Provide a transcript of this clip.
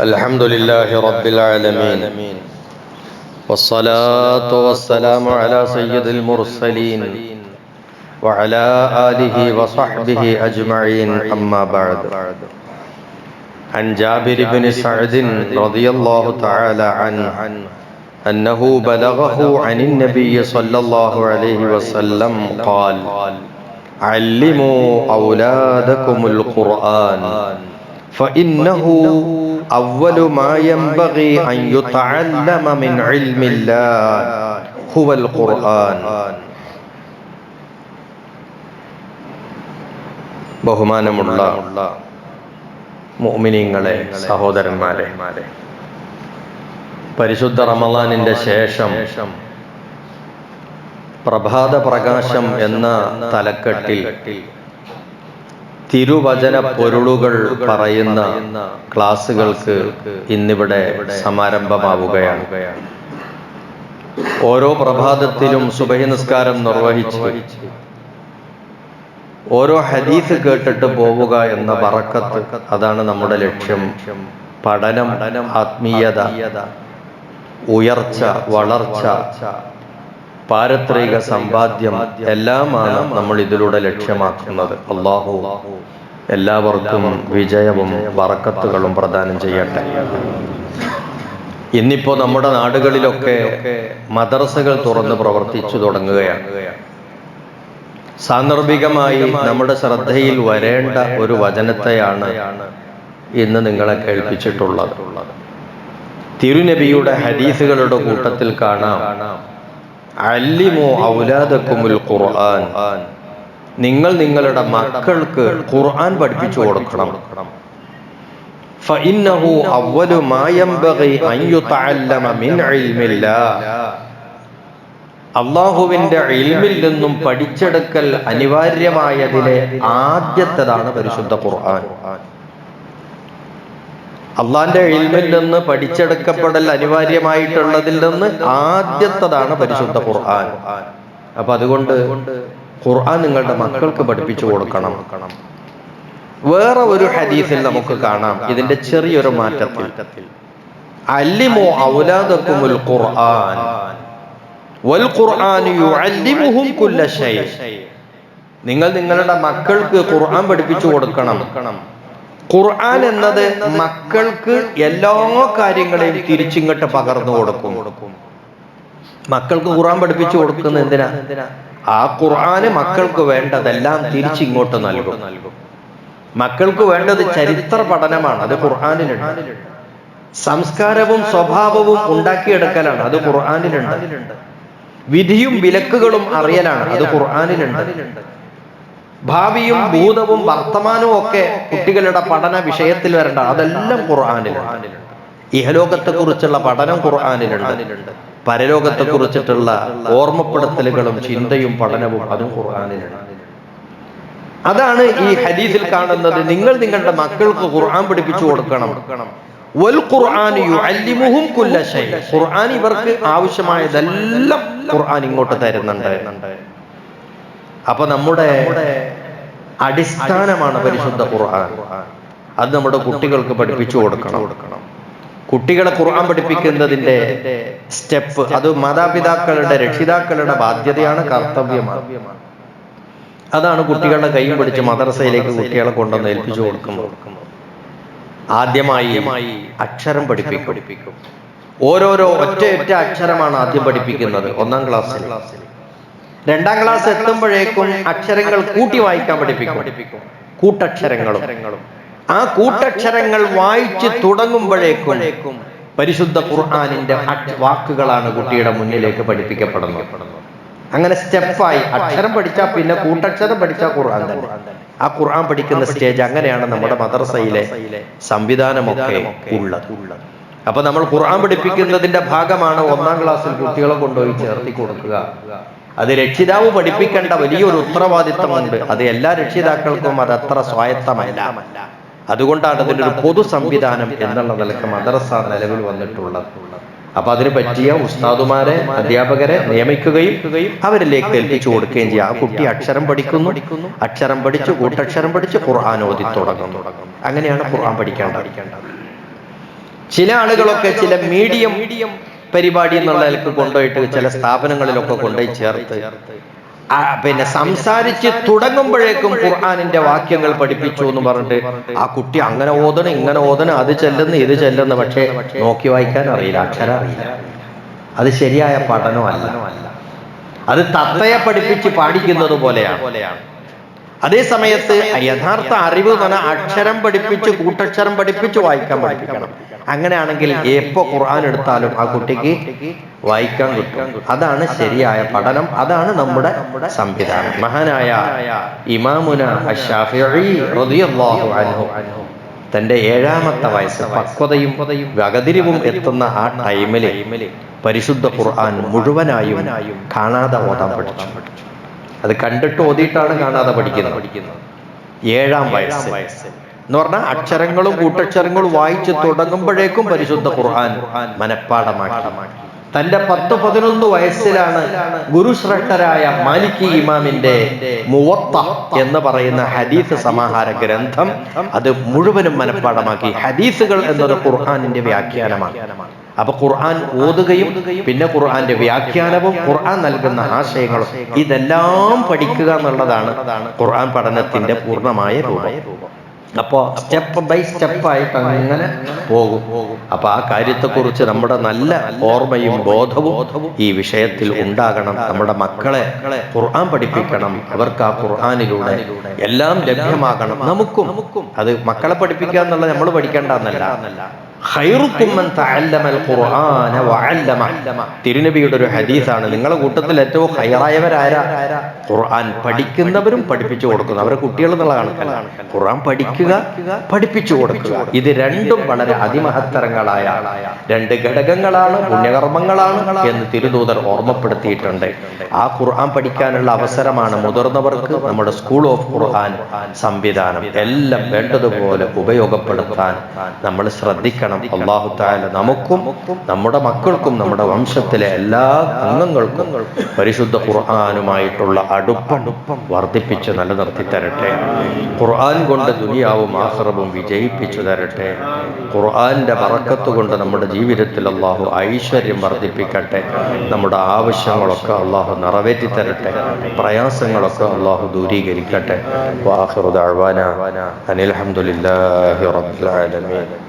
الحمد لله رب العالمين. والصلاة والسلام على سيد المرسلين وعلى آله وصحبه أجمعين. أما بعد. عن جابر بن سعد رضي الله تعالى عنه أنه بلغه عن النبي صلى الله عليه وسلم قال علموا أولادكم القرآن. فإنه أول ما ينبغي أن يتعلم من علم الله هو القرآن ബഹുമാനമുള്ള മുഅ്മിനീങ്ങളെ സഹോദരന്മാരെ പരിശുദ്ധ റമദാനിന്റെ ശേഷം പ്രഭാത പ്രകാശം എന്ന തലക്കെട്ടിൽ തിരുവചന പൊരുളുകൾ പറയുന്ന ക്ലാസുകൾക്ക് ഇന്നിവിടെ സമാരംഭമാവുകയാണ്. ഓരോ പ്രഭാതത്തിലും സുബഹി നിസ്കാരം നിർവഹിച്ച് ഓരോ ഹദീസ് കേട്ടിട്ട് പോവുക എന്ന വറക്കത്ത് അതാണ് നമ്മുടെ ലക്ഷ്യം. പഠനം ആത്മീയത ഉയർച്ച വളർച്ച പാരത്രിക സമ്പാദ്യം എല്ലാമാണ് നമ്മൾ ഇതിലൂടെ ലക്ഷ്യമാക്കുന്നത്. അള്ളാഹു എല്ലാവർക്കും വിജയവും വറക്കത്തുകളും പ്രദാനം ചെയ്യട്ടെ. ഇന്നിപ്പോ നമ്മുടെ നാടുകളിലൊക്കെ മദ്രസകൾ തുറന്ന് പ്രവർത്തിച്ചു തുടങ്ങുകയാണ്. സാന്ദർഭികമായി നമ്മുടെ ശ്രദ്ധയിൽ വരേണ്ട ഒരു വചനത്തെയാണ് ഇന്ന് നിങ്ങളെ കേൾപ്പിച്ചിട്ടുള്ളത്. തിരുനബിയുടെ ഹദീസുകളുടെ കൂട്ടത്തിൽ കാണാം. അല്ലിമോ ഔലാദക്കുമുൽ ഖുർആൻ നിങ്ങൾ നിങ്ങളുടെ മക്കൾക്ക് ഖുർആൻ പഠിപ്പിച്ചു കൊടുക്കണം فإنه أول ما ينبغي أن يتعلم من علم الله അള്ളാഹുവിന്റെ ഇൽമിൽ നിന്നും പഠിച്ചെടുക്കൽ അനിവാര്യമായതിലെ ആദ്യത്തേതാണ് പരിശുദ്ധ ഖുർആൻ അള്ളാന്റെ ഇൽമിൽ നിന്ന് പഠിച്ചെടുക്കപ്പെടൽ അനിവാര്യമായിട്ടുള്ളതിൽ നിന്ന് ആദ്യത്തതാണ് പരിശുദ്ധ ഖുർആൻ. അപ്പൊ അതുകൊണ്ട് ഖുർആൻ നിങ്ങളുടെ മക്കൾക്ക് പഠിപ്പിച്ചു കൊടുക്കണം. വേറെ ഒരു ഹദീസിൽ നമുക്ക് കാണാം. ഇതിന്റെ ചെറിയൊരു മാറ്റത്തിൽ. അല്ലിമോ ഔലാദക്കുമുൽ ഖുർആൻ. വൽ ഖുർആൻ യുഅല്ലിമുഹും കുല്ല ശൈ നിങ്ങൾ നിങ്ങളുടെ മക്കൾക്ക് ഖുർആൻ പഠിപ്പിച്ചു കൊടുക്കണം. ഖുർആൻ എന്നത് മക്കൾക്ക് എല്ലാ കാര്യങ്ങളെയും തിരിച്ചിങ്ങോട്ട് പകർന്നു കൊടുക്കും. മക്കൾക്ക് ഖുർആൻ പഠിപ്പിച്ചു കൊടുക്കുന്ന എന്തിനാ? ആ ഖുർആന് മക്കൾക്ക് വേണ്ടതെല്ലാം തിരിച്ചിങ്ങോട്ട് നൽകും. മക്കൾക്ക് വേണ്ടത് ചരിത്ര പഠനമാണ് അത് ഖുർആാനിലുണ്ട്. സംസ്കാരവും സ്വഭാവവും ഉണ്ടാക്കിയെടുക്കലാണ് അത് ഖുർആാനിലുണ്ട്. വിധിയും വിലക്കുകളും അറിയലാണ് അത് ഖുർആാനിലുണ്ട്. ഭാവിയും ഭൂതവും വർത്തമാനവും ഒക്കെ കുട്ടികളുടെ പഠന വിഷയത്തിൽ വരേണ്ട. അതെല്ലാം ഖുർആാനിലുണ്ട്. ഇഹലോകത്തെ കുറിച്ചുള്ള പഠനം ഖുർആാനിലുണ്ട്. പരലോകത്തെ കുറിച്ചിട്ടുള്ള ഓർമ്മപ്പെടുത്തലുകളും ചിന്തയും പഠനവും അതും ഖുർആാനിലുണ്ട്. അതാണ് ഈ ഹദീസിൽ കാണുന്നത്. നിങ്ങൾ നിങ്ങളുടെ മക്കൾക്ക് ഖുർആൻ പഠിപ്പിച്ചു കൊടുക്കണം. ഖുർആൻ ഇവർക്ക് ആവശ്യമായതെല്ലാം ഖുർആൻ ഇങ്ങോട്ട് തരുന്നുണ്ട്. അപ്പൊ നമ്മുടെ അടിസ്ഥാനമാണ് പരിശുദ്ധ ഖുർആൻ. അത് നമ്മുടെ കുട്ടികൾക്ക് പഠിപ്പിച്ചു കൊടുക്കണം. കുട്ടികളെ ഖുർആൻ പഠിപ്പിക്കുന്നതിന്റെ സ്റ്റെപ്പ് അത് മാതാപിതാക്കളുടെ രക്ഷിതാക്കളുടെ ബാധ്യതയാണ് കർത്തവ്യമാണ്. അതാണ് കുട്ടികളുടെ കൈയും പിടിച്ച് മദ്രസയിലേക്ക് കുട്ടികളെ കൊണ്ടുവന്ന് ഏൽപ്പിച്ചു കൊടുക്കുന്നത് ആദ്യമായി അക്ഷരം പഠിപ്പിക്കും. ഓരോരോ ഒറ്റ ഒറ്റ അക്ഷരമാണ് ആദ്യം പഠിപ്പിക്കുന്നത് ഒന്നാം ക്ലാസ്സിൽ. രണ്ടാം ക്ലാസ് എത്തുമ്പോഴേക്കും അക്ഷരങ്ങൾ കൂട്ടി വായിക്കാൻ പഠിപ്പിക്കും. കൂട്ടക്ഷരങ്ങളും. ആ കൂട്ടക്ഷരങ്ങൾ വായിച്ച് തുടങ്ങുമ്പോഴേക്കും പരിശുദ്ധ ഖുർആാനിന്റെ വാക്കുകളാണ് കുട്ടിയുടെ മുന്നിലേക്ക് പഠിപ്പിക്കപ്പെടുന്നത്. അങ്ങനെ സ്റ്റെപ്പായി അക്ഷരം പഠിച്ചാൽ പിന്നെ കൂട്ടക്ഷരം പഠിച്ചാൽ ഖുർആൻ തന്നെ. ആ ഖുർആൻ പഠിക്കുന്ന സ്റ്റേജ് അങ്ങനെയാണ് നമ്മുടെ മദ്രസയിലെ സംവിധാനമൊക്കെ ഉള്ളത്. അപ്പൊ നമ്മൾ ഖുർആൻ പഠിപ്പിക്കുന്നതിന്റെ ഭാഗമാണ് ഒന്നാം ക്ലാസ്സിൽ കുട്ടികളെ കൊണ്ടുപോയി ചേർത്തി കൊടുക്കുക. അത് രക്ഷിതാവ് പഠിപ്പിക്കേണ്ട വലിയൊരു ഉത്തരവാദിത്തമുണ്ട്. അത് എല്ലാ രക്ഷിതാക്കൾക്കും അത് അത്ര സ്വായത്തമല്ല. അതുകൊണ്ടാണ് അതിന്റെ ഒരു പൊതു സംവിധാനം എന്നുള്ള നിലയ്ക്ക് മദ്രസ നിലവിൽ വന്നിട്ടുള്ളത്. അപ്പൊ അതിന് പറ്റിയ ഉസ്താദുമാരെ അധ്യാപകരെ നിയമിക്കുകയും അവരിലേക്ക് ഏൽപ്പിച്ചു കൊടുക്കുകയും ചെയ്യുക ആ കുട്ടി അക്ഷരം പഠിക്കുന്നു. അക്ഷരം പഠിച്ചു കൂട്ടക്ഷരം പഠിച്ച് ഖുർആൻ ഓതി തുടങ്ങും അങ്ങനെയാണ് ഖുർആൻ പഠിക്കേണ്ടത്. ചില ആളുകളൊക്കെ ചില മീഡിയം പരിപാടി എന്നുള്ള നിലയ്ക്ക് കൊണ്ടുപോയിട്ട് ചില സ്ഥാപനങ്ങളിലൊക്കെ കൊണ്ടുപോയി ചേർത്ത് പിന്നെ സംസാരിച്ച് തുടങ്ങുമ്പോഴേക്കും ഖുർആാനിന്റെ വാക്യങ്ങൾ പഠിപ്പിച്ചു എന്ന് പറഞ്ഞിട്ട് ആ കുട്ടി അങ്ങനെ ഓതണം ഇങ്ങനെ ഓതണം അത് ചെല്ലുന്നു ഇത് ചെല്ലുന്നു പക്ഷേ നോക്കി വായിക്കാൻ അറിയില്ല അക്ഷരം അറിയില്ല. അത് ശരിയായ പഠനമല്ല അത് തത്തയെ പഠിപ്പിച്ച് പാടിക്കുന്നത് പോലെയാണ്. അതേ സമയത്ത് യഥാർത്ഥ അറിവ് എന്ന് പറഞ്ഞാൽ അക്ഷരം പഠിപ്പിച്ച് കൂട്ടക്ഷരം പഠിപ്പിച്ച് വായിക്കാൻ പഠിപ്പിക്കണം. അങ്ങനെയാണെങ്കിൽ എപ്പോ ഖുർആൻ എടുത്താലും ആ കുട്ടിക്ക് വായിക്കാൻ കിട്ടും. അതാണ് ശരിയായ പഠനം. അതാണ് നമ്മുടെ സംവിധാനം. മഹാനായ ഇമാമുന തന്റെ ഏഴാമത്തെ വയസ്സ് പക്വതയും വകതിരിവും എത്തുന്ന ആ ടൈമിൽ പരിശുദ്ധ ഖുർആൻ മുഴുവനായും കാണാതെ ഓതാൻ പഠിച്ചു. അത് കണ്ടിട്ട് ഓതിയിട്ടാണ് കാണാതെ പഠിക്കുന്നത്. ഏഴാം വയസ്സ്. എന്ന് പറഞ്ഞാൽ അക്ഷരങ്ങളും കൂട്ടക്ഷരങ്ങളും വായിച്ച് തുടങ്ങുമ്പോഴേക്കും പരിശുദ്ധ ഖുർആൻ മനഃപ്പാടമാക്കി തന്റെ പത്ത് പതിനൊന്ന് വയസ്സിലാണ് ഗുരുശ്രേഷ്ഠരായ മാലിക് ഇമാമിന്റെ മുവത്ത എന്ന് പറയുന്ന ഹദീസ് സമാഹാര ഗ്രന്ഥം അത് മുഴുവനും മനഃപ്പാടമാക്കി ഹദീസുകൾ എന്നത് ഖുർആാനിന്റെ വ്യാഖ്യാനമാണ്. അപ്പൊ ഖുർആൻ ഓതുകയും പിന്നെ ഖുർആന്റെ വ്യാഖ്യാനവും ഖുർആൻ നൽകുന്ന ആശയങ്ങളും ഇതെല്ലാം പഠിക്കുക എന്നുള്ളതാണ് ഖുർആൻ പഠനത്തിന്റെ പൂർണമായ രൂപം. അപ്പോ സ്റ്റെപ്പ് ബൈ സ്റ്റെപ്പായിട്ട് അങ്ങനെ പോകും. അപ്പോൾ ആ കാര്യത്തെക്കുറിച്ച് നമ്മുടെ നല്ല ഓർമ്മയും ബോധവും ഈ വിഷയത്തിൽ ഉണ്ടാകണം. നമ്മുടെ മക്കളെ ഖുർആൻ പഠിപ്പിക്കണം. അവർക്ക് ആ ഖുർആാനിലൂടെ എല്ലാം ലഭ്യമാകണം. നമുക്കും അത് മക്കളെ പഠിപ്പിക്കുക എന്നുള്ളത് നമ്മൾ പഠിക്കേണ്ടെന്നല്ല തിരുനബിയുടെ ഒരു ഹദീസാണ്. നിങ്ങളുടെ കൂട്ടത്തിൽ ഏറ്റവും ഹൈറായവരാരാ ഖുർആൻ പഠിക്കുന്നവരും പഠിപ്പിച്ചു കൊടുക്കുന്നു. അവരെ കുട്ടികൾ എന്നുള്ള കണക്കല്ല. ഖുർആൻ പഠിക്കുക പഠിപ്പിച്ചു കൊടുക്കുക. ഇത് രണ്ടും വളരെ അതിമഹത്തരങ്ങളായ രണ്ട് ഘടകങ്ങളാണ് പുണ്യകർമ്മങ്ങളാണ് എന്ന് തിരുദൂതർ ഓർമ്മപ്പെടുത്തിയിട്ടുണ്ട്. ആ ഖുർആൻ പഠിക്കാനുള്ള അവസരമാണ് മുതിർന്നവർക്ക് നമ്മുടെ സ്കൂൾ ഓഫ് ഖുർആൻ സംവിധാനം. എല്ലാം വേണ്ടതുപോലെ ഉപയോഗപ്പെടുത്താൻ നമ്മൾ ശ്രദ്ധിക്കണം. അള്ളാഹു താല നമുക്കും നമ്മുടെ മക്കൾക്കും നമ്മുടെ വംശത്തിലെ എല്ലാ അംഗങ്ങൾക്കും പരിശുദ്ധ ഖുർആാനുമായിട്ടുള്ള അടുപ്പം വർദ്ധിപ്പിച്ച് നിലനിർത്തി തരട്ടെ. ഖുർആൻ കൊണ്ട് ദുനിയാവും ആഹ്റവും വിജയിപ്പിച്ചു തരട്ടെ. ഖുർആന്റെ വറക്കത്ത് കൊണ്ട് നമ്മുടെ ജീവിതത്തിൽ അള്ളാഹു ഐശ്വര്യം വർദ്ധിപ്പിക്കട്ടെ. നമ്മുടെ ആവശ്യങ്ങളൊക്കെ അള്ളാഹു നിറവേറ്റി തരട്ടെ. പ്രയാസങ്ങളൊക്കെ അള്ളാഹു ദൂരീകരിക്കട്ടെ. അനിൽ ഹംദുലില്ലാഹി റബ്ബിൽ ആലമീൻ.